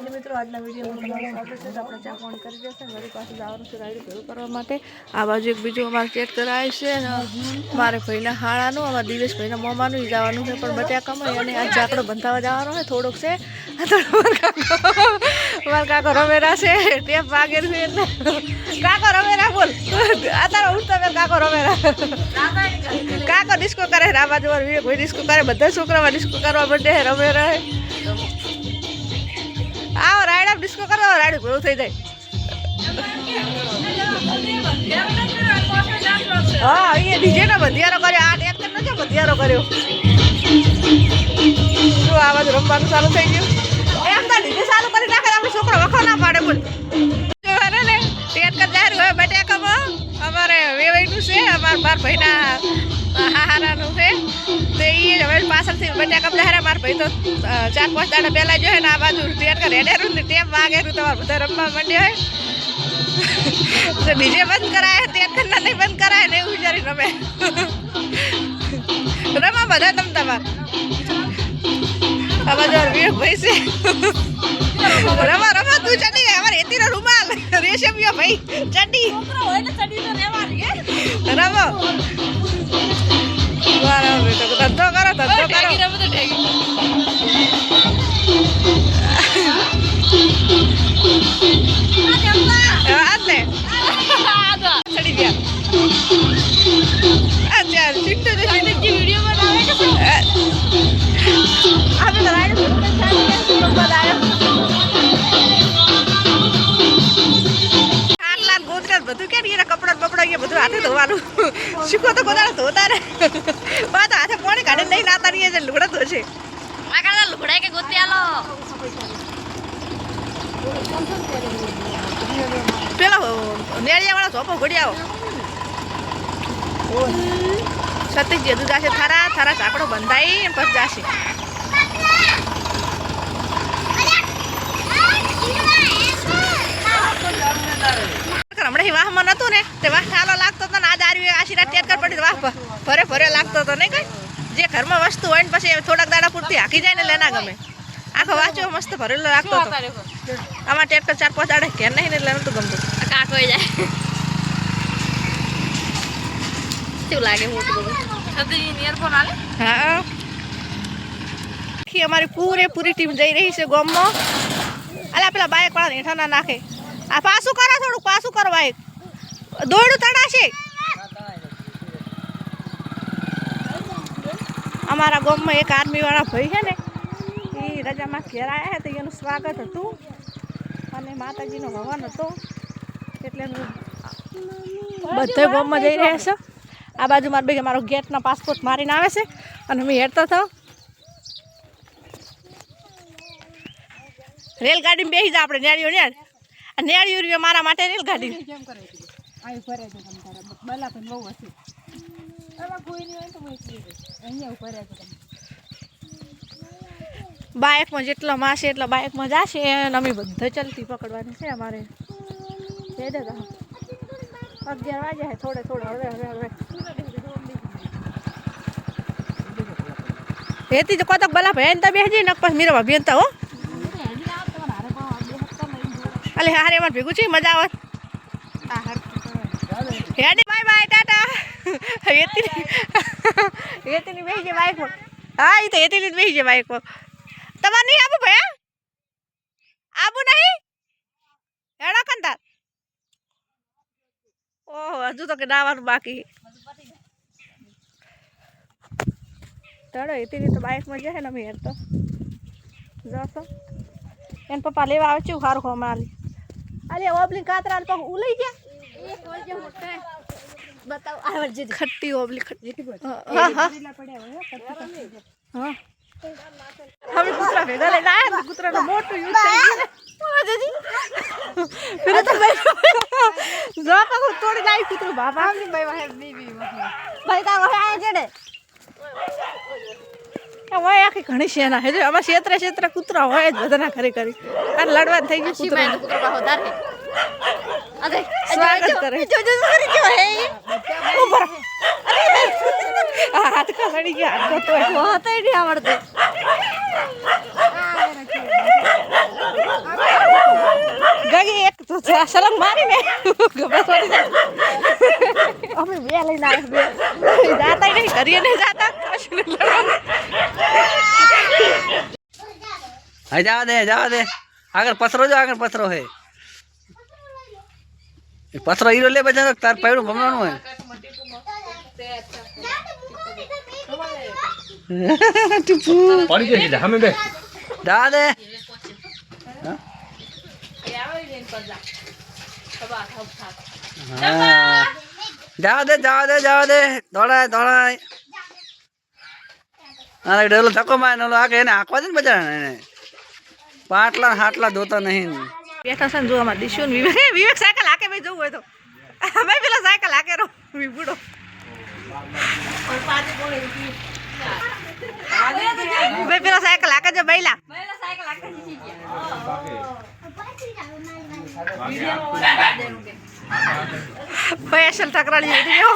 માતાજી મિત્રો, આજના વિડીયોમાં છે. આપણે ચા વળી જવાનું છે રાઈડ ભેગું કરવા માટે. આ બાજુ એક બીજું અમારે ચેક કરાય છે અને મારે ભાઈના હાળાનું અમારા દિવેશ ભાઈના મોમાનું જવાનું છે. પણ બટાકામાં અને આ ઝાકડો બંધાવા જવાનો છે, થોડોક છે. મારે કાકો રમેરા છે ટેપ વાગે છે એટલે. કાકો રમેરા બોલ. આ તારા મેં કાકો રમેરા. કાકો ડિસ્કો કરે બાજુ મારો વિવેક ભાઈ ડિસ્કો કરે, બધા છોકરામાં ડિસ્કો કરવા માટે છે. આવો રાયડા ડિસ્કો કરો રાયડું પૂરું થઈ જાય. હા, અહીંયા ડીજે ને બંધિયારો કર્યો. આ ટેક્ટર નથી બંધિયારો કર્યો? શું આ બાજુ રમવાનું ચાલુ થઈ ગયું. એમ તો ડીજે ચાલુ કરી નાખે આપણે છોકરો વખો ના પાડે બોલ. ટેક્ટર જાહેર હોય બટાકામાં અમારે વેવાઈનું છે, અમારા બાર ભાઈના હાહારાનું છે. તો એ હવે પાછળથી બટાકા હારા મારા ભાઈ તો ચાર પાંચ દાડા પહેલાં જો હે ને આ બાજુ ટેક્ટર હેડેરું ને ટેપ વાગેરું તમારે બધા રમવા માંડ્યો હોય. તો ડીજે બંધ કરાય ટેક્ટર કરના નહીં બંધ કરાય ને એવું વિચારી રમે. રમા બધા તમ તમારે. આ બાજુ વીર ભાઈ છે. રમા રમા તું ચડી અમારે એતીનો રૂમાલ. રેશમિયો ભાઈ ચડી. રમો. તો કરો ધંધો કરો. બધું કે કપડા બપડા બધું હાથે ધોવાનું? શીખો તો બધા ધોતા ને બા તો હાથે પાણી કાઢીને લઈને આતા નહીં છે લુગડા ધોશે લુગડાય કે ગોતી આલો. પેલા નેળિયા વાળા ચોપો ઘડી આવો. સતીશ જેદુ જાશે થારા થારા ચાકડો બંધાઈ પછી જાશે. હમણાં વાહમાં નતું ને તે વાહ સાલો લાગતો હતો ને આજ આર્યું આશીર્વાદ ટેટ કર પડી વાહ ભરે ભરે લાગતો હતો નહીં કઈ? જે ઘરમાં વસ્તુ હોય ને પછી થોડાક દાડા પૂરતી હાકી જાય ને લેના ગમે. આખો વાંચો મસ્ત ભરેલો રાખતો હતો આમાં ટ્રેક્ટર ચાર પાંચ દાડે ઘેર નહીં ને એટલે નતું ગમતું. કાટ હોય જાય. કેવું લાગે મોટું બધું? ઇયરફોન આલે હા. આખી અમારી પૂરેપૂરી ટીમ જઈ રહી છે ગોમમાં. અલા પેલા બાઇક વાળા હેઠા ના નાખે. આ પાછું કરો થોડું પાછું કરો બાઇક દોડું તડાશે અમારા ગામમાં એક આર્મીવાળા ભાઈ છે ને એ રજામાં ઘેર આવ્યા હતા એનું સ્વાગત હતું. અને માતાજીનો હવન હતો, એટલે હું બધે ગામમાં જઈ રહ્યા છો. આ બાજુ મારા ભાઈ મારો ગેટના પાસપોર્ટ મારીને આવે છે, અને હું હેરતો થો રેલગાડીમાં બેસી જા આપણે નેળીઓ નેળ. રહ્યો મારા માટે રેલગાડી. બાઇકમાં જેટલો માસે એટલો બાઇકમાં જાશે અને અમે બધા ચલતી પકડવાની છે અમારે. હેડે તો અગિયાર વાગ્યા છે થોડે થોડે હવે હવે હવે. હેતી તો કોતક બલા ભાઈ ને બેસી નક પાસ મીરા ભાભી હો. અલે હારે અમારે ભેગું છે મજા આવત હેડી બાય બાય ટાટા. હેતી હેતીની બેસી છે બાઇકમાં હા એ તો હેતીની જ બેસી છે બાઇકમાં તમારે નહીં આવું ભયા આવું નહીં? હેડો કંતાર ઓહો હજુ તો કે દાવાનું બાકી. તડો એથી તો બાઇકમાં જશે ને અમે હેર તો. જશો. એને પપ્પા લેવા આવે છે સારું હમણાં આલી ઓબલી કાતરા તો ઉલઈ ગયા. બતાવ આવડજે ખટ્ટી ઓબલી ખટ્ટી હા હા હવે કૂતરા ભેગા લઈને ને કૂતરાનું મોટું યુઝ થઈ ગયું તો ભાઈ જો પાછું તોડી લાવી કૂતરું બાબા ભાઈ તારો હવે આયા જેડે હોય આખી ઘણી શેના હે જો આમાં ક્ષેત્રે ક્ષેત્રે કૂતરા હોય જ બધાના ઘરે કરી અને લડવા થઈ ગયું કૂતરા સ્વાગત કરે જો જો જો હે ઉપર આ હાથ કા લડી ગયા હાથ તો હોતય નહીં આવડતું. આ સલંગ મારીને ગભરા છોડી દે. અમે બે લઈને આવ્યા બે. જાતા નહીં કરીએ નહીં જાતા. હા જવા દે જવા દે. પથરો હીરો લે બજા તાર પૈડું ભમવાનું હોય પડી સીધા અમે બે જવા દે હા જવા દે જવા દે જવા દે દોડાય દોડાય અરે ડેલો ધક્કો મારે ને ઓલો આગે એને આંકવા દે ને બજાર એને પાટલા હાટલા ધોતા નહીં બેઠા છે ને જો આમાં દિશુ ને વિવેક વિવેક સાયકલ હાકે ભાઈ જવું હોય તો અમે પેલા સાયકલ હાકે રહો વિભુડો ભાઈ પેલા સાયકલ હાકે છે બૈલા. સ્પેશિયલ ટકરાડી જઈ રહ્યો